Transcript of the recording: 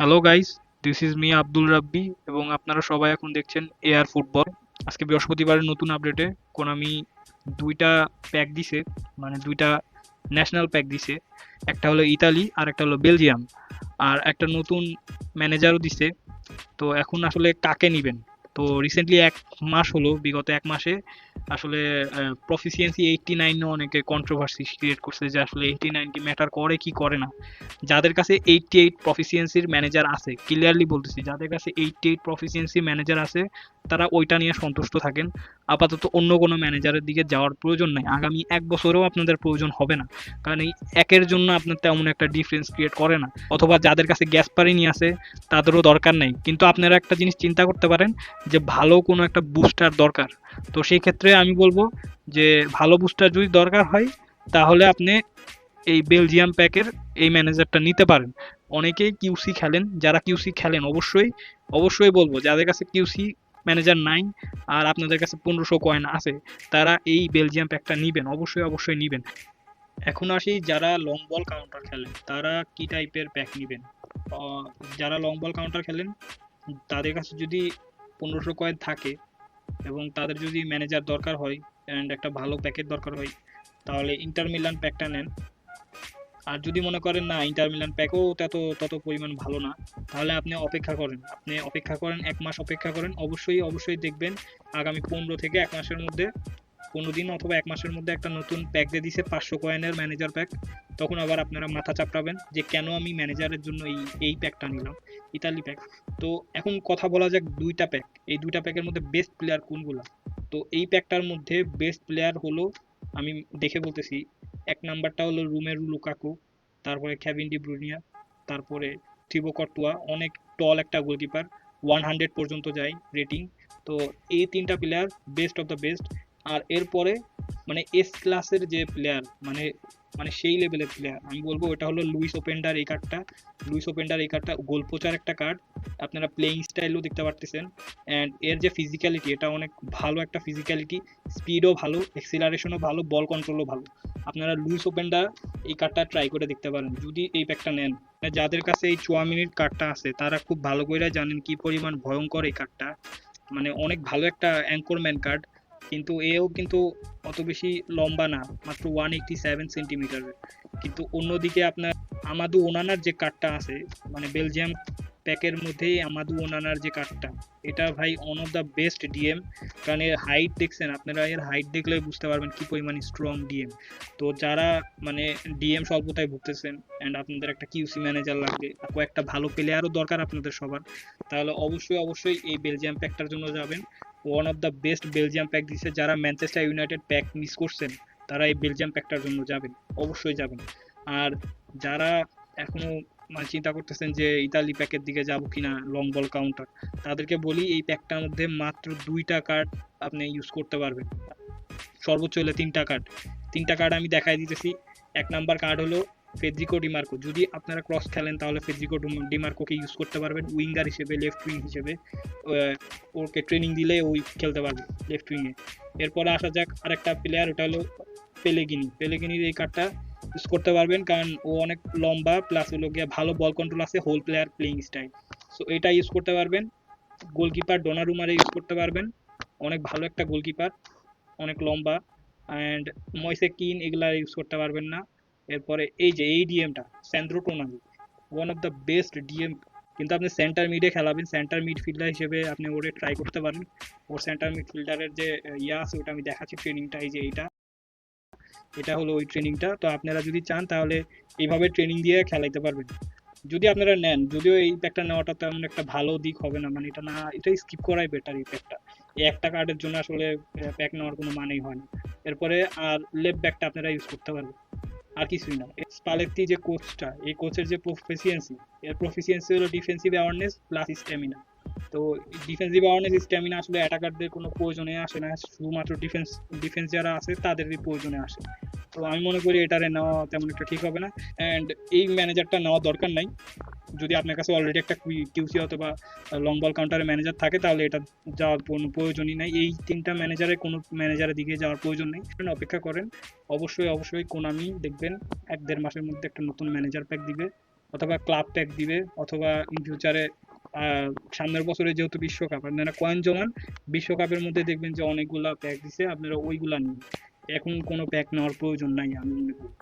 Hello guys this is me Abdul Rabbi এবং আপনারা সবাই এখন দেখছেন এয়ার ফুটবল আজকে বৃহস্পতিবারের নতুন আপডেটে কোনামি দুইটা প্যাক দিছে মানে দুইটা ন্যাশনাল প্যাক দিছে। একটা হলো ইতালি আর একটা হলো বেলজিয়াম আর একটা নতুন ম্যানেজারও দিছে। তো এখন আসলে কাকে নিবেন? তো রিসেন্টলি এক মাস হলো বিগত এক মাসে আসলে প্রফিসিয়েন্সি এইটটি নাইনও অনেকে কন্ট্রোভার্সি ক্রিয়েট করছে যে আসলে এইটটি নাইন কি ম্যাটার করে কি করে না। যাদের কাছে এইটটি এইট প্রফিসিয়েন্সির ম্যানেজার আছে ক্লিয়ারলি বলতেছি যাদের কাছে এইটটি এইট প্রফিসিয়েন্সি ম্যানেজার আছে তারা ওইটা নিয়ে সন্তুষ্ট থাকেন। আপাতত অন্য কোনো ম্যানেজারের দিকে যাওয়ার প্রয়োজন নাই। আগামী এক বছরেও আপনাদের প্রয়োজন হবে না। কারণ এই একের জন্য আপনার তেমন একটা ডিফারেন্স ক্রিয়েট করে না। অথবা যাদের কাছে গ্যাস পারিনি আছে, তাদেরও দরকার নেই। কিন্তু আপনারা একটা জিনিস চিন্তা করতে পারেন যে, ভালো কোনো একটা বুস্টার দরকার। তো সেই ক্ষেত্রে আমি বলব যে, ভালো বুস্টার যদি দরকার হয়, তাহলে আপনি এই বেলজিয়াম প্যাকের এই ম্যানেজারটা নিতে পারেন। অনেকেই কিউসি খেলেন। যারা কিউসি খেলেন, অবশ্যই অবশ্যই বলব, যাদের কাছে কিউসি ম্যানেজার নাই, আর আপনাদের কাছে পনেরোশো কয়েন আছে, তারা এই বেলজিয়াম প্যাকটা নিবেন, অবশ্যই অবশ্যই নিবেন। এখন আসি যারা লং বল কাউন্টার খেলেন, তারা কি টাইপের প্যাক নেবেন? যারা লং বল কাউন্টার খেলেন, তাদের কাছে যদি পনেরোশো কয়েন থাকে, এবং তাদের যদি ম্যানেজার দরকার হয় অ্যান্ড একটা ভালো প্যাকেট দরকার হয়, তাহলে ইন্টার মিলান প্যাকটা নেন। আর যদি মনে করেন না, ইন্টার মিলান প্যাকও তত তত পরিমাণ ভালো না, তাহলে আপনি অপেক্ষা করেন। আপনি অপেক্ষা করেন, এক মাস অপেক্ষা করেন, অবশ্যই অবশ্যই দেখবেন আগামী পনেরো থেকে এক মাসের মধ্যে, পনেরো দিন অথবা এক মাসের মধ্যে একটা নতুন প্যাক দিয়ে দিছে, পাঁচশো কয়েনের ম্যানেজার প্যাক তখন আবার আপনারা মাথা চাপড়াবেন যে কেন আমি ম্যানেজারের জন্য এই এই প্যাকটা নিলাম, ইতালি প্যাক তো এখন কথা বলা যাক দুইটা প্যাক এই দুইটা প্যাকের মধ্যে বেস্ট প্লেয়ার কোনগুলো? তো এই প্যাকটার মধ্যে বেস্ট প্লেয়ার হলো, আমি দেখে বলতেছি এক নাম্বারটা হলো রুমেরু লুকাকু তারপরে ক্যাভিন ডি ব্রুনিয়া তারপরে থিবো কর্তুয়া অনেক টল একটা গোলকিপার ওয়ান হান্ড্রেড পর্যন্ত যায় রেটিং তো এই তিনটা player best of the best আর এরপরে মানে এস ক্লাসের যে প্লেয়ার মানে মানে সেই লেভেলের প্লেয়ার আমি বলব ওটা হলো লুইস ওপেন্ডার এই কার্ডটা লুইস ওপেন্ডার এই কার্ডটা গোল পোচার একটা কার্ড আপনারা প্লেইং স্টাইলও দেখতে পারতেছেন। অ্যান্ড এর যে ফিজিক্যালিটি এটা অনেক ভালো একটা ফিজিক্যালিটি স্পিডও ভালো এক্সিলারেশনও ভালো বল কন্ট্রোলও ভালো। আপনারা লুইস ওপেন্ডার এই কার্ডটা ট্রাই করে দেখতে পারেন। যদি এই প্যাকটা নেন। মানে যাদের কাছে এই চুয়ামিনির কার্ডটা আছে, তারা খুব ভালো করে জানেন কি পরিমাণ ভয়ঙ্কর এই কার্ডটা মানে অনেক ভালো একটা অ্যাঙ্করম্যান কার্ড কিন্তু এও কিন্তু অত বেশি লম্বা না, মাত্র ওয়ান এইটটি সেভেন সেন্টিমিটারের কিন্তু অন্যদিকে আপনার আমাদু ওনানার যে কার্ডটা আছে মানে বেলজিয়াম প্যাকের মধ্যেই আমাদু ওনানার যে কার্ডটা এটা ভাই one of the best DM কারণ এর হাইট দেখছেন আপনারা, এর হাইট দেখলে বুঝতে পারবেন কী পরিমাণ স্ট্রং ডিএম তো যারা মানে ডিএম স্বল্পতায় ভুগতেছেন অ্যান্ড আপনাদের একটা কিউসি ম্যানেজার লাগবে, কয়েকটা ভালো প্লেয়ারও দরকার আপনাদের সবার, তাহলে অবশ্যই অবশ্যই এই বেলজিয়াম প্যাকটার জন্য যাবেন। One of the best Belgium pack দিচ্ছে যারা ম্যানচেস্টার ইউনাইটেড প্যাক মিস করছেন, তারা এই বেলজিয়াম প্যাকটার জন্য যাবেন, অবশ্যই যাবেন। আর যারা এখনও মানে চিন্তা করতেছেন যে ইতালি প্যাকের দিকে যাব কিনা লং বল কাউন্টার তাদেরকে বলি এই প্যাকটার মধ্যে মাত্র দুইটা কার্ড আপনি ইউজ করতে পারবেন। সর্বোচ্চ হলে তিনটা কার্ড তিনটা কার্ড আমি দেখাই দিতেছি। এক নাম্বার কার্ড হলো ফেদ্রিকো ডিমার্কো যদি আপনারা ক্রস খেলেন, তাহলে ফেদ্রিকো ডিমার্কোকে ইউজ করতে পারবেন। উইঙ্গার হিসেবে লেফট উইং হিসেবে। ওকে ট্রেনিং দিলে ওই খেলতে পারবে লেফট উইংয়ে এরপরে আসা যাক আরেকটা প্লেয়ার ওটা হলো পেলেগিনি পেলেগিনির এই কার্ডটা ইউজ করতে পারবেন কারণ ও অনেক লম্বা প্লাস হলো গিয়ে ভালো বল কন্ট্রোল আছে whole player playing style so এটা ইউজ করতে পারবেন। গোলকিপার ডোনারুমারে ইউজ করতে পারবেন। অনেক ভালো একটা গোলকিপার অনেক লম্বা। অ্যান্ড ময়সে কিন এগুলা ইউজ করতে পারবেন না। এরপরে এই যে এই ডিএমটা Sandro Tonali one of the best DM কিন্তু আপনি সেন্টার মিডে খেলাবেন। সেন্টার মিডফিল্ডার হিসেবে আপনি ওরে ট্রাই করতে পারেন। ওর সেন্টার মিডফিল্ডারের যে আহ, ইয়া আছে ওটা আমি দেখাচ্ছি ট্রেনিংটা এই যে এইটা। এটা হলো ওই ট্রেনিংটা তো আপনারা যদি চান, তাহলে এইভাবে ট্রেনিং দিয়ে খেলাইতে পারবেন। যদি আপনারা নেন, যদিও এই প্যাকটা নেওয়াটা তেমন একটা ভালো দিক হবে না মানে এটা না, এটাই স্কিপ করাই বেটার এই প্যাকটা এই একটা কার্ডের জন্য আসলে প্যাক নেওয়ার কোনো মানেই হয় না। এরপরে আর লেফট ব্যাকটা আপনারা ইউজ করতে পারবেন। আর কিছুই না। স্পালেত্তি যে কোচটা এই কোচের যে প্রফিসিয়েন্সি এর প্রফিসিয়েন্সি হলো ডিফেন্সিভ অ্যাওয়ারনেস প্লাস স্ট্যামিনা তো ডিফেন্সিভ অ্যাওয়ারনেস স্ট্যামিনা আসলে অ্যাটাকারদের কোনো প্রয়োজনে আসে না। শুধুমাত্র ডিফেন্স ডিফেন্স যারা আছে, তাদেরই প্রয়োজনে আসে। তো আমি মনে করি এটারে নেওয়া তেমন একটা ঠিক হবে না। অ্যান্ড এই ম্যানেজারটা নেওয়া দরকার নাই। যদি আপনার কাছে অলরেডি একটা কিউসি অথবা লং বল কাউন্টারের ম্যানেজার থাকে, তাহলে এটা যাওয়ার কোনো প্রয়োজনই নাই। এই তিনটা ম্যানেজারে কোনো ম্যানেজারের দিকে যাওয়ার প্রয়োজন নেই। অপেক্ষা করেন। অবশ্যই অবশ্যই কোনামি দেখবেন। এক দেড় মাসের মধ্যে একটা নতুন ম্যানেজার প্যাক দিবে, অথবা ক্লাব প্যাক দিবে, অথবা ইন ফিউচারে সামনের বছরে যেহেতু বিশ্বকাপ, আপনারা কয়েন জমান, বিশ্বকাপের মধ্যে দেখবেন যে অনেকগুলা প্যাক দিছে, আপনারা ওইগুলা নিন। এখন কোনো প্যাক নেওয়ার প্রয়োজন নাই, আমি মনে করি।